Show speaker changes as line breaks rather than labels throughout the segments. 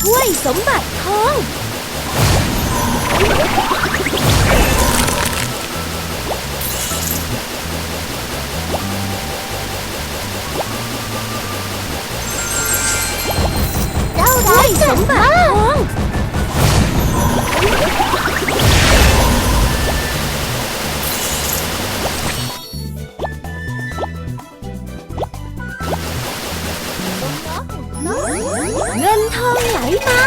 ถ้วยสมบัติทอง เจ้าร้ายสมบัติทอง องไหลมา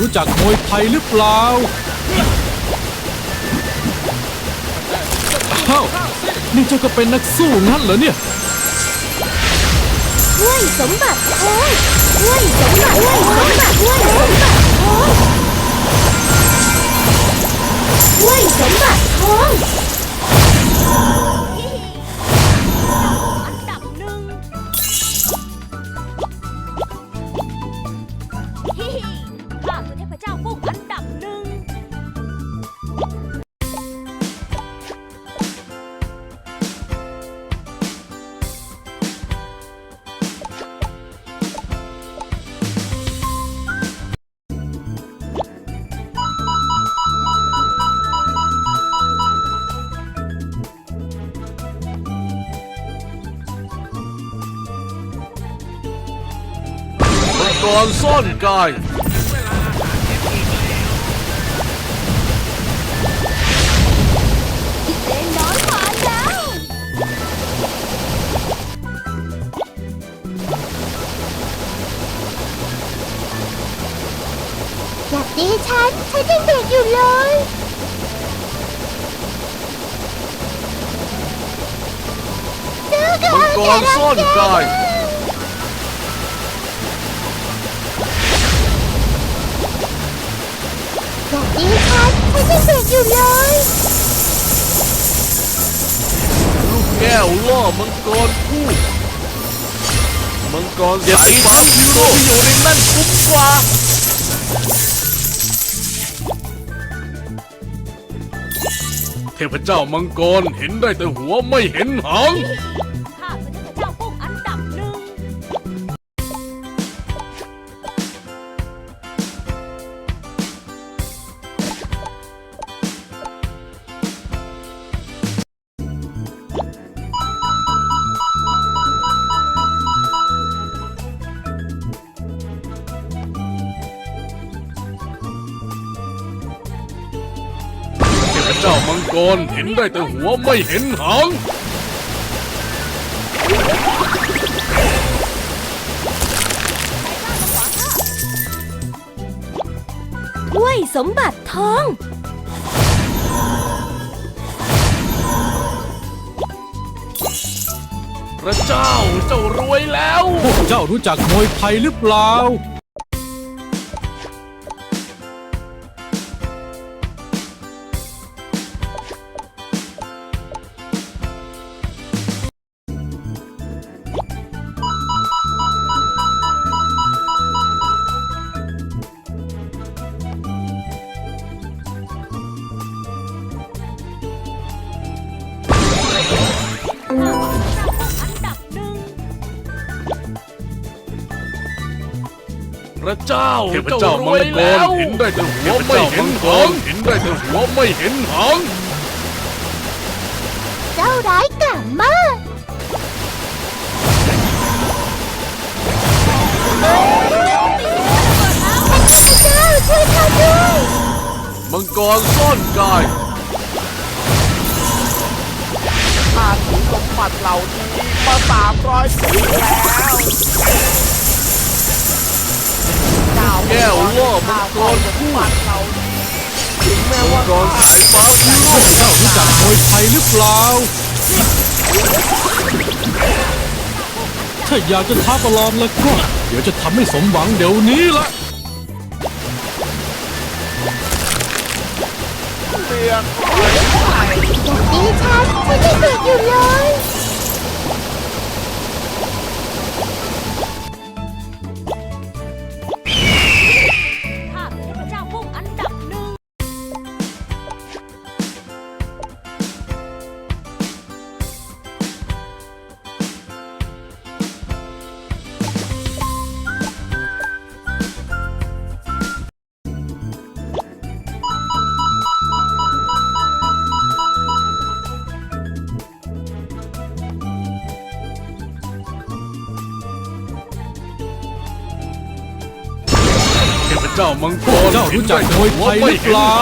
รู้
จักมวยไทยหรือเปล่าอ้าวนี่เจ้าก็เป็นนักสู้งั้นเหรอเนี่ย
ห้วยสมบัติโอ้ยห้วยสมบัติห้วยสมบัติห้วยสมบัติโอ้ยห้วยสมบัติโอง
มังกรซ่อนกาย
เล่นน้อยผ่านแล้ว
อยากดีฉัน ฉันยังเด็กอยู่เลย
มังกรซ่อนกาย
อ ยากดีฉันฉันยังเด็กอยู่เลย
ลูกแก้วล่อมังกรคู่มังกรสายฟ้าพิโรที่อยู่ในนั่นคุ้มกว่าเทพเจ้ามังกรเห็นได้แต่หัวไม่เห็นหาง
เทพเจ้า
มังกรเห็นได้แต่หัวไม่เห็นหาง
ถ้วยสมบัติทอง
พระเจ้าเจ้ารวยแล้ว
พวกเจ้ารู้จักมวยไทยหรือเปล่า
ระเจ้า
เทพเจ้ามังกรเห็นได้แต่หัวไม่เห็นหางเห็นได้แต่หัวไม่เห็นหาง
เจ้าร้ายกาจมากพระเจ้าช่วยข้าด้วย
มังกรซ่อนกาย
ข้าถือสมบัติเหล่านี้มาสามร้อยปีแล้ว เจ้า
แก้วล่อมังกรคู่
เหล่านี้ถึงแม้
มั
ว่าง
กรสายฟ้าพิโรธ
เจ้ารู้จักมวยไทยหรือเปล่า ถ้าอยากจะท้าประลองแล้วก็ เดี๋ยวจะทำให้สมหวังเดี๋ยวนี้ละ
เรียก
ดิฉันฉันยังเด็กอยู่เลยา
รู้
จักมวยไทยหรือเปล่า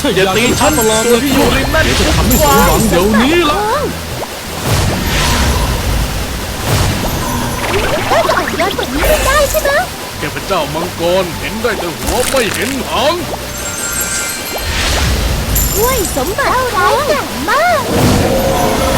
ถ้าอยากจะท้าประลองแล้วก็เดี๋ยวจะทำให้สมหวังเดี๋ยวนี้ละ
ก็จะอ่อนโยนกว่านี้ไม่ได้ใช่ไหม
เทพเจ้ามังกรเห็นได้แต่หัวไม่เห็นหาง
ถ้วยสมบัติทองร้ายกาจมาก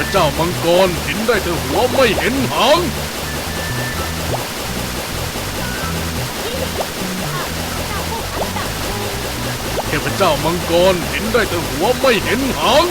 ระเจ้ามังกรเห็นได้แต่หัวไม่เห็นหางเทพเจ้ามังกรเห็นได้แต่หัวไม่เห็นหาง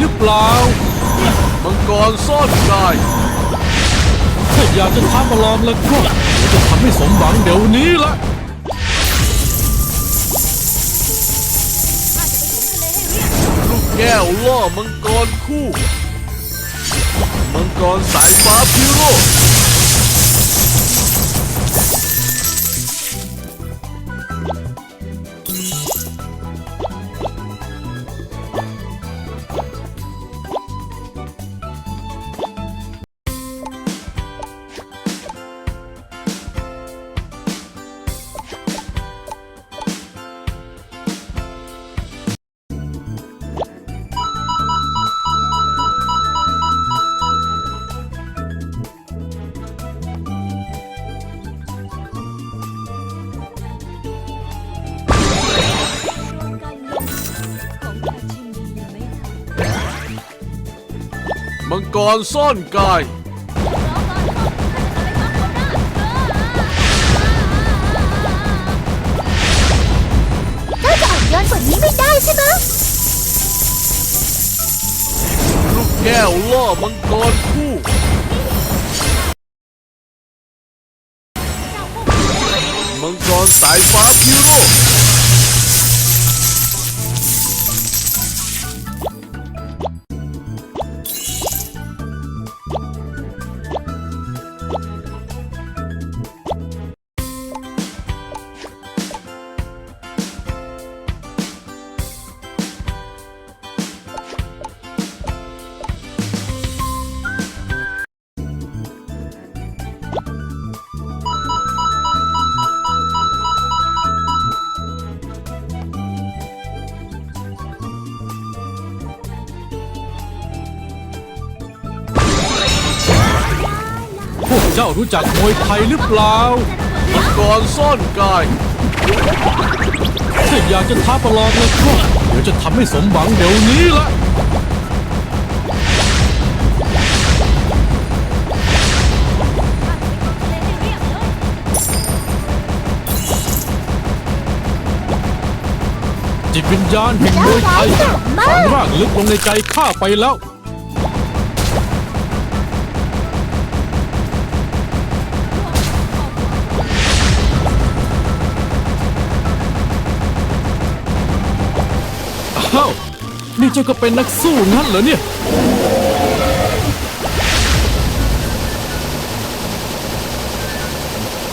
หรือเปล่า
มังกรซ่อนกาย
ถ้าอยากจะท้าประลองแล้วก็เดี๋ยวจะทำให้สมหวังเดี๋ยวนี้ละ
ลูกแก้วล่อมังกรคู่ มังกรสายฟ้าพิโรธ กรซ่อนกาย
เจ้าจะอ่อนโยนกว่านี้ไม่ได้ใช่ไหม
ลูกแก้วล่อมังกรารู้
จักมวยไทยหรือเปล่า
มังกรซ่อนกาย
ถ้าอยากจะท้าประลองแล้วก็เดี๋ยวจะทำให้สมหวังเดี๋ยวนี้ละจิตวิญญาณแห่งมวยไทยฝังรากลึกลงในใจข้าไปแล้ว นี่เจ้าก็เป็นนักสู้งั้นเหรอเนี่ย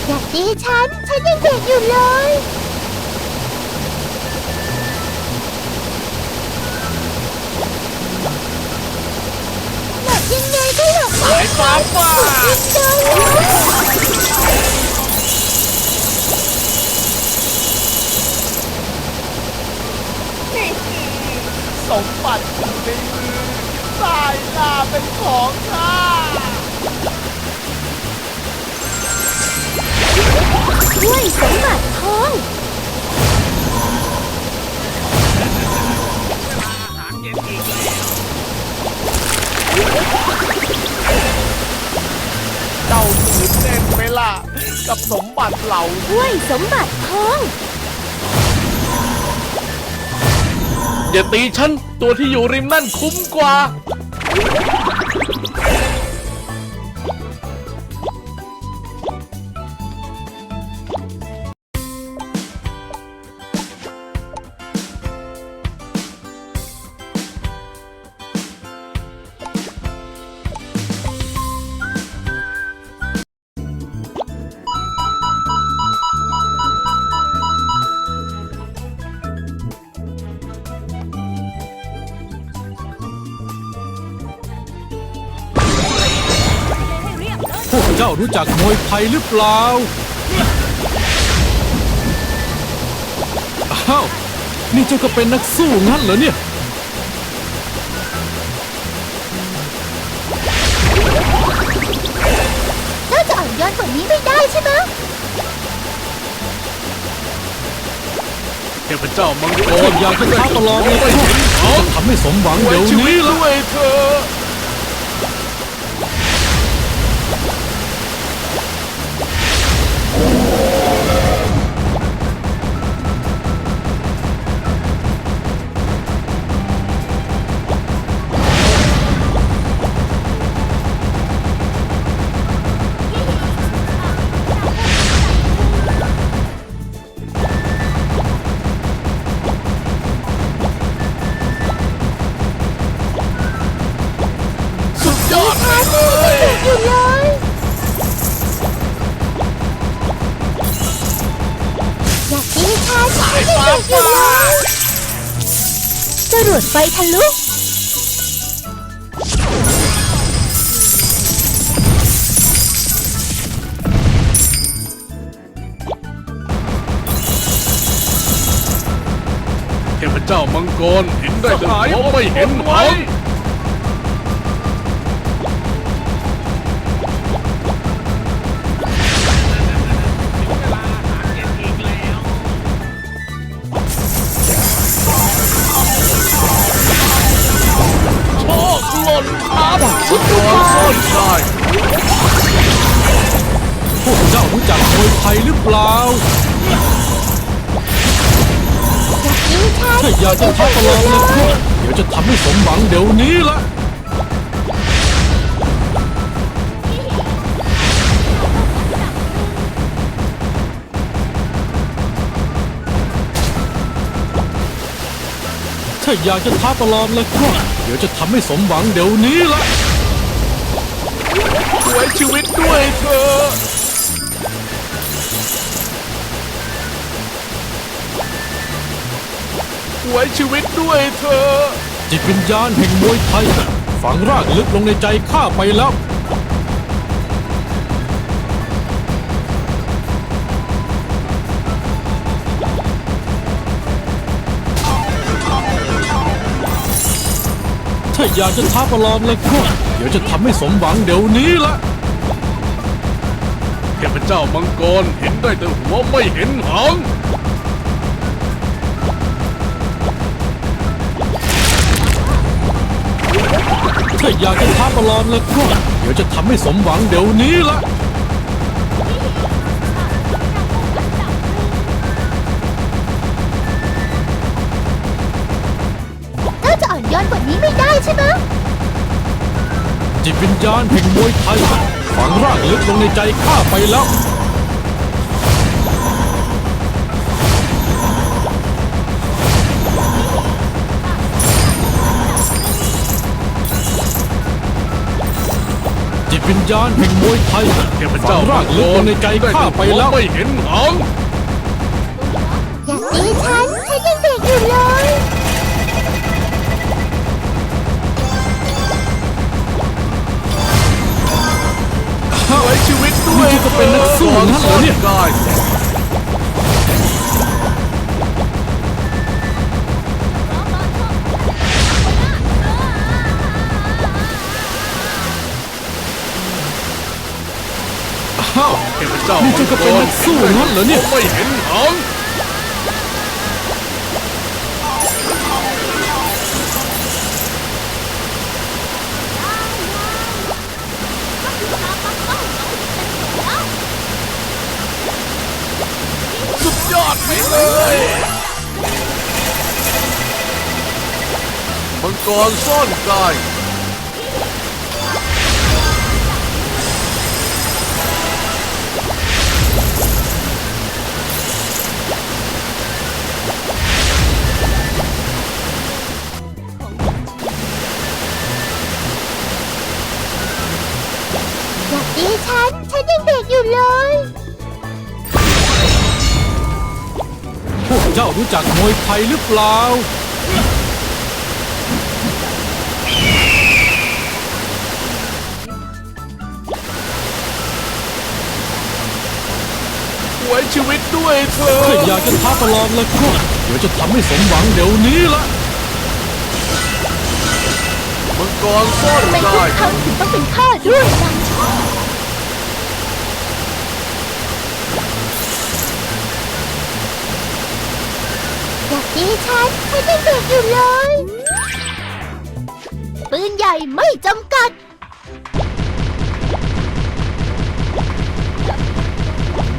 อย่าตีฉัน ฉันยังเด็กอยู่เลย หลับยังไงก็หลับสายฟ้าป่าเลย
มบัติอยู่ในมือสายลาเป็นของข้า
ด้วยสมบัติทอง
เจ้าตื่นเต้นไหมล่ะ กับสมบัติเหล่า
ด้วยสมบัติทอง
อย่าตีฉัน ตัวที่อยู่ริมนั่นคุ้มกว่า
รู้จักมวยไทยหรือเปล่า อ้าว นี่เจ้าก็เป็นนักสู้งั้นเหรอเนี่ย
เจ้าจะอ่อนโยนกว่านี้ไม่ได้ใช่ไหม
เทพเจ้ามังกร
ถ้าอยากจะท้าประลองแล้วก็จะทำให้สมหวัง
ไว้
เดี๋ยว
ชีวิ
นี้
ต
ละ
ด้วยเธอ เลย
อยู่เลยอย่าตีฉันฉันยังเด็กอยู่เลยจรวดไฟทะลุ
เทพเจ้ามังกรเห็นได้แต่หัวไม่เห็นหาง
ถ้าอยากจะท้าประลองแล้วก็เดี๋ยวจะทำให้สมหวังเดี๋ยวนี้ละถ้าอยากจะท้าประลองแล้วก็เดี๋ยวจะทำให้สมหวังเดี๋ยวนี้ละ
ไว้ชีวิตด้วยเธอ ไว้ชีวิตด้วยเธอ
จิตวิญญาณแห่งมวยไทย ฝังรากลึกลงในใจข้าไปแล้ว ถ้าอยากจะท้าประลองแล้วก็เดี๋ยวจะทำให้สมหวังเดี๋ยวนี้ละ
เทพเจ้ามังกรเห็นได้แต่หัวไม่เห็นหาง
ถ้าอยากจะท้าประลองแล้วก็เดี๋ยวจะทำให้สมหวังเดี๋ยวนี้ละ
เจ้าจะอ่อนโยนกว่านี้ไม่ได้ใช่ไหม
จิตวิญญาณแห่งมวยไทยฝังรากลึกลงในใจข้าไปแล้ว วิญญาณแห่งมวยไทย
เทพ
ฝั
เจ้าง
รากลึกลงในใจข้าไปแล้ว
ไม่เห็นหาง
อย่าตีฉัน ฉันยังเด็กอยู่เลย
ไว้ชีวิตด้วย
นี่ก็เป็นนักสู้งั้นเหรอเนี่ย
กาย
อ้าว
เทพเจ้า
นี่เจ้าก็เป็นนักสู้งั้นเหรอเนี่ย
ไม่เห็นหาง
สุดยอดไปเลยมังกรซ่อนกาย
รู้จักมวยไทยหรือเปล่า
ไว้ชีวิตด้วยเธอ
ถ้าอยากจะท้าประลองแล้วก็เดี๋ยวจะทำให้สมหวังเดี๋ยวนี้ละ
มังกรซ่อน
ไม่ทุ
กากย
ครั้งถึงต้องเป็นข้าด้วยนะ อย่าตีฉันฉันยังเด็กอยู่เลย ปืนใหญ่ไม่จำกัด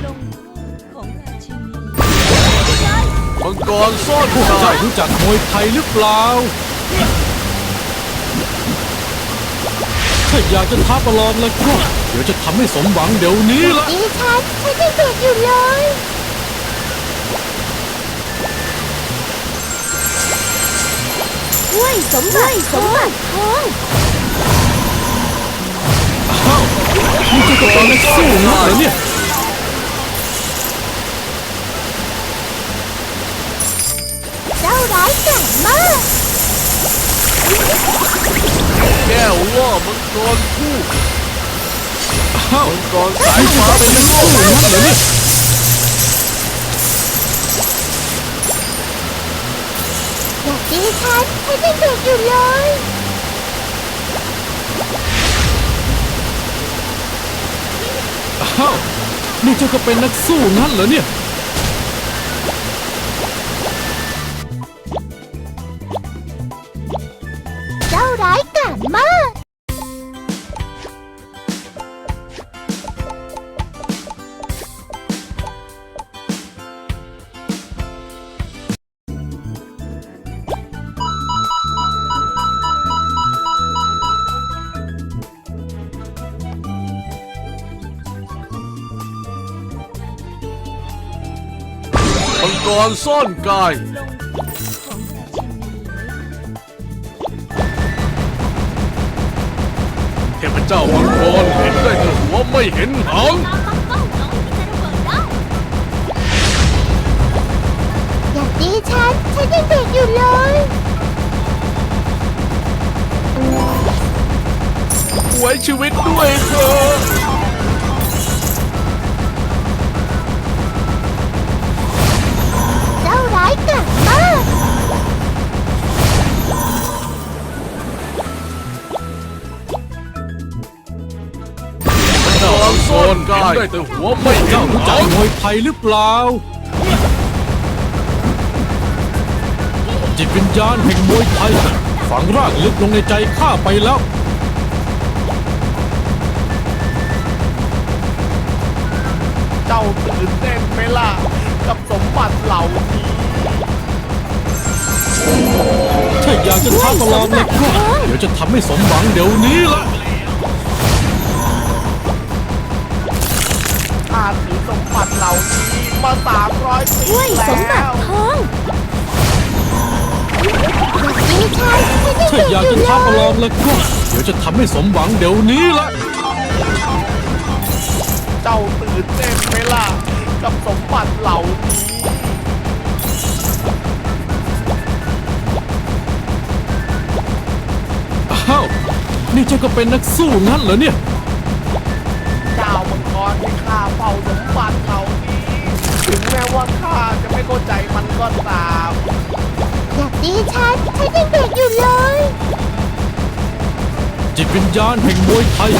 ลงของราชินี
มังกรซ่อน
พวก
กา
เจ้ายรู้จักมวยไทยหรือเปล่า ถ้าอยากจะท้าประลองแล้วก็ เดี๋ยวจะทำให้สมหวังเดี๋ยวนี้ละ
ตีฉันฉันยังเด็กอยู่เลย ด้วยสมบัติสมบัติทอง
อ้าวนี่เจ้าก็เป็นนักสู้งั้นเหรอ ดิฉัน
เห
รอเนี่ย
อย่าตีฉันฉันยังเด็กอยู่เลย
อ้าวนี่เจ้าก็เป็นนักสู้งั้นเหรอเนี่ย
อ
นซ่อนกาย
เทพเจ้าวังกรเห็นได้แต่หัวไม่เห็นหาง
อย่าตีฉัน ฉันยังเด็กอยู่เลย
ไว้ชีวิตด้วยเถอะ
กาจมาก
เจ้ามังกรเห็นได้แต่หัวไม่เจ้า
รู้จั
หากง
มวยไทยหรือเปล่า จิตวิญญาณแห่งมวยไทย ฝังรากลึกลงในใจข้าไปแล้ว
เจ้าตื่นเต้นไหมล่ะกับสมบัติเหล่านี้
ถ้าอยากจะท้าประลองแล้วก็เดี๋ยวจะทำให้สมหวังเดี๋ยวนี้ละ
ข้าถือสมบัติเหล่านี้มาสามร้อยปี
ด้วยสมบั
แล้
ติ
ว
ทอง
อย่าตีฉันฉันยัง
ถ้า
เด็ก
อยาก
อยู่
จะ
เล
ท้าประล
ย
องแล้วก็เดี๋ยวจะทำให้สมหวังเดี๋ยวนี้ละ
เจ้าตื่นเต้นไหมล่ะกับสมบัติเหล่านี้
นี่เจ้าก็เป็นนักสู้งั้นเหรอเนี่ย
เจ้ามังกรที่ข้าเฝ้าสมบัติเหล่านี้ถึงแม้ว่าข้าจะไม่เข้าใจมันก็ตาม
อย่าตีฉัน ฉันยังเด็กอยู่เลย
จิตวิญญาณแห่งมวยไทย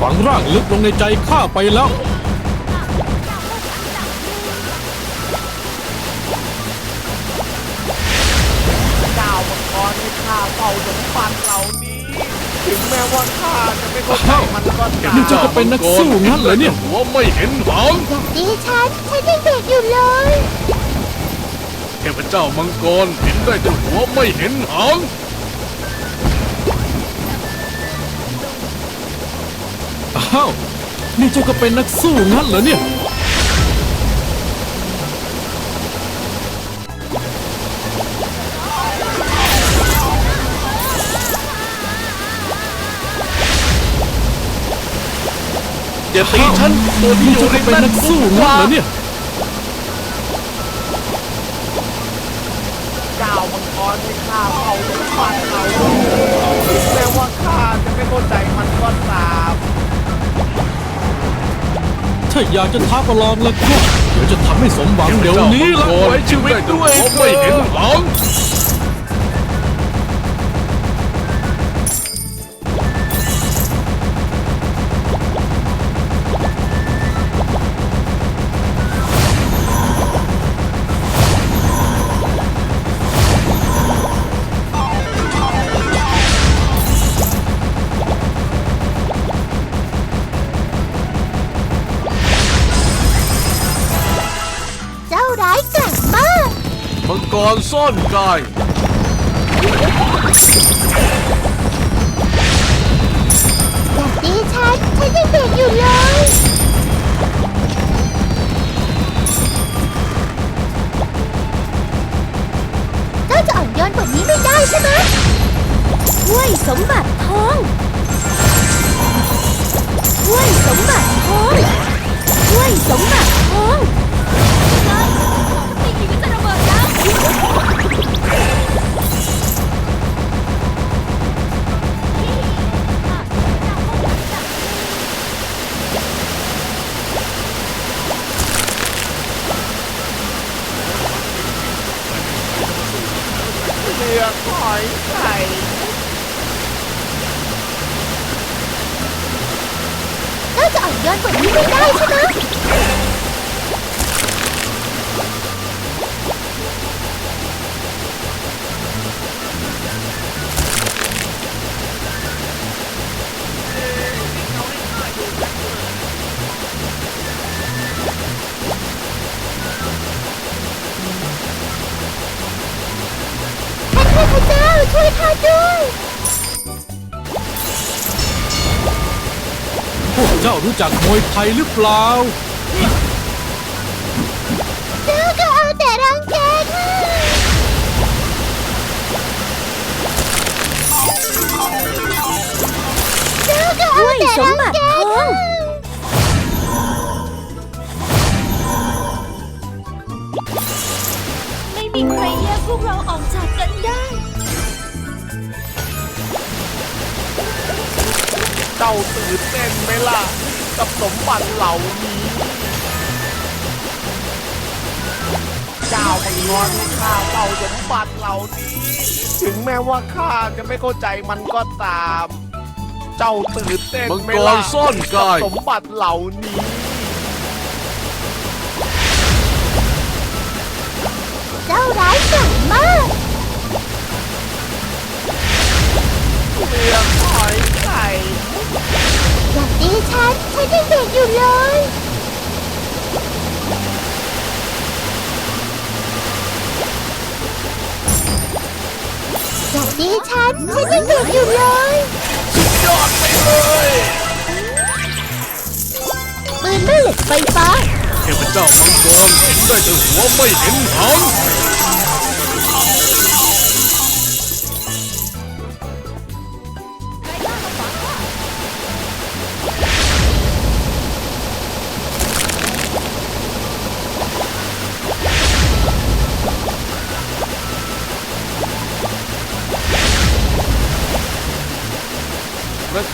ฝังรากลึกลงในใจข้าไปแล้ว
เข้าใจมันก็
นี่เจ้าก็เป็นนักสู้งั้นเหรอเนี่ย
หัวไม่เห็นหาง
อย่าตีฉันฉันยังเด็กอยู่เลย
เทพเจ้ามังกรเห็นได้แต่หัวไม่เห็นหาง
อ้าว นี่เจ้าก็เป็นนักสู้งั้นเหรอเนี่ย
อย่าตีฉันตัวที่
นี่
อยู่
เจ้า
ใน
ก็เป็น
นั้น
นักสู้
ก
งั้น
ว่า
เหรอเนี่ย
เจ้ามังกรที่ข้าเฝ้าสมบัติเหล่านี้ถึงแม้ว่าข้าจะไม่เข้าใจมันก็ตาม
ถ้าอยากจะท้าประลองแล้วก็เดี๋ยวจะทำให้สมหวังเดี๋ยวนี้ละ
ไว้ชีวิตด้วยหัวไม่เห็นหาง
มั
งกรซ่อนกาย
อย่าตีฉันฉันยังเด็กอยู่เลย เจ้าจะอ่อนโยนกว่านี้ไม่ได้ใช่ไหม
ด้วยสมบัติทองด้วยสมบัติทองด้วยสมบัติทอง เลื
อกหอยไข่
เจ้าจะอ่อนโยนกว่านี้ไม่ได้ใช่ไหม้วย
พวกเจ้ารู้จักมวยไทยหรือเปล่า
เจ้าก็เอาแต่รังแก
ค่ะ เจ้าก็เอาแต่รังแกค่ไม่มีใครแยกพวกเราออกจากกันได้
จ้าตื่นเต้นไหมล่ะ กับสมบัติเหล่านี้เจ้ามังกรให้ข้าเฝ้าสมบัติเหล่านี้ ถึงแม้ว่าข้าจะไม่เข้าใจมันก็ตาม เจ้าตื่นเต้น
มัง
ไหม
กร
ล่ะ
ซ่อนกาย
สมบัติเหล่านี้
เจ้าร้ายกาจมาก
เรียงหอยไข่
อย่าตีฉัน ฉันยังเด็กอยู่เลย อย่าตีฉัน ฉันยังเด็กอยู่เลย
ยอดไปเลย
ปืนแม่เหล็กไฟฟ้า
เทพเจ้ามังกรเห็นได้แต่หัวไม่เห็นหาง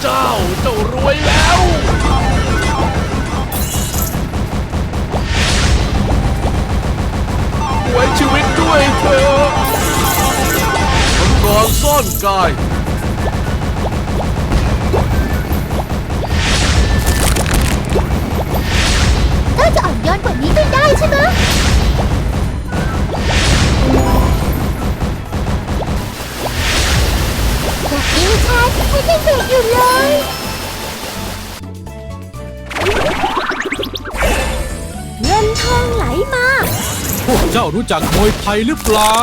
เจ้าเจ้ารวยแล้วไว้ชีวิตด้วยเถอะมังกรซ่อนกาย
เจ้าจะอ่อนโยนกว่านี้ไม่ได้ใช่ไหม อย่าตีฉันฉันยังเด็กอยู่เลย
เงินทองไหลมา
พวกเจ้ารู้จักมวยไทยหรือเปล่า